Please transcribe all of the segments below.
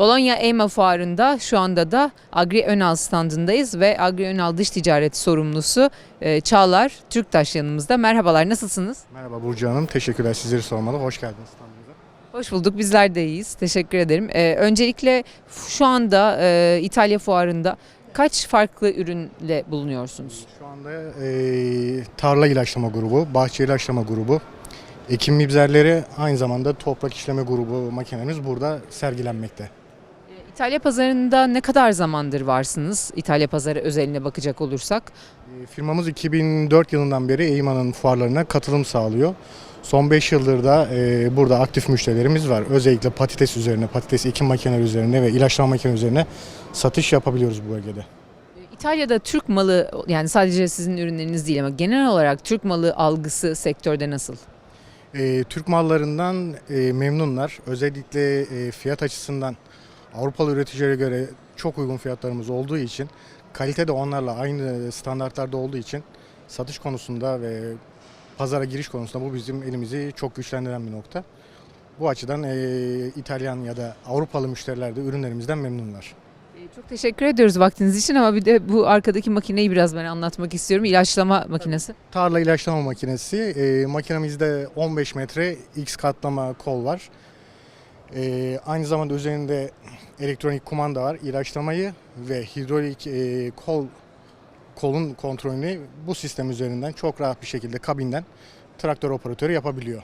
Bologna EMA fuarında şu anda da Agri Önal standındayız ve Agri Önal dış ticaret sorumlusu e, Çağlar Türktaş yanımızda. Merhabalar nasılsınız? Merhaba Burcu Hanım. Teşekkürler sizleri sormalı. Hoş geldiniz standımıza. Hoş bulduk bizler de iyiyiz. Teşekkür ederim. E, öncelikle şu anda e, İtalya fuarında kaç farklı ürünle bulunuyorsunuz? Şu anda tarla ilaçlama grubu, bahçe ilaçlama grubu, ekim mibzerleri aynı zamanda toprak işleme grubu makinelerimiz burada sergilenmekte. E, İtalya pazarında ne kadar zamandır varsınız? İtalya pazarı özeline bakacak olursak. Eee, Firmamız 2004 yılından beri Eyman'ın fuarlarına katılım sağlıyor. Son 5 yıldır da eee, burada aktif müşterilerimiz var. Özellikle patates üzerine, patates ekim makineleri üzerine ve ilaçlama makineleri üzerine satış yapabiliyoruz bu bölgede. E, İtalya'da Türk malı yani sadece sizin ürünleriniz değil ama genel olarak Türk malı algısı sektörde nasıl? E, Türk mallarından e, memnunlar. Özellikle e, fiyat açısından Avrupalı üreticilere göre çok uygun fiyatlarımız olduğu için kalite de onlarla aynı standartlarda olduğu için satış konusunda ve pazara giriş konusunda bu bizim elimizi çok güçlendiren bir nokta. Bu açıdan e, İtalyan ya da Avrupalı müşteriler de ürünlerimizden memnunlar. E, Çok teşekkür ediyoruz vaktiniz için ama bir de bu arkadaki makineyi biraz ben anlatmak istiyorum. İlaçlama makinesi. Tarla ilaçlama makinesi. E, makinemizde 15 metre X katlama kol var. E, aynı zamanda üzerinde elektronik kumanda var. İlaçlamayı ve hidrolik e, kol kolun kontrolünü bu sistem üzerinden çok rahat bir şekilde kabinden traktör operatörü yapabiliyor.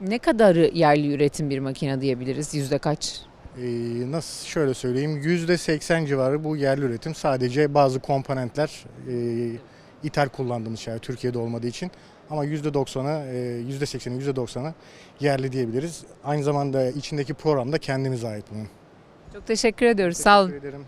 Ne kadarı yerli üretim bir makine diyebiliriz? Yüzde kaç? E, nasıl şöyle söyleyeyim %80 civarı bu yerli üretim. Sadece bazı komponentler e, ithal kullandığımız şey Türkiye'de olmadığı için. Ama %90'ı, e, %80'i, %90'ı yerli diyebiliriz. Aynı zamanda içindeki program da kendimize ait bunun. Çok teşekkür ediyoruz. Sağ olun. Teşekkür ederim.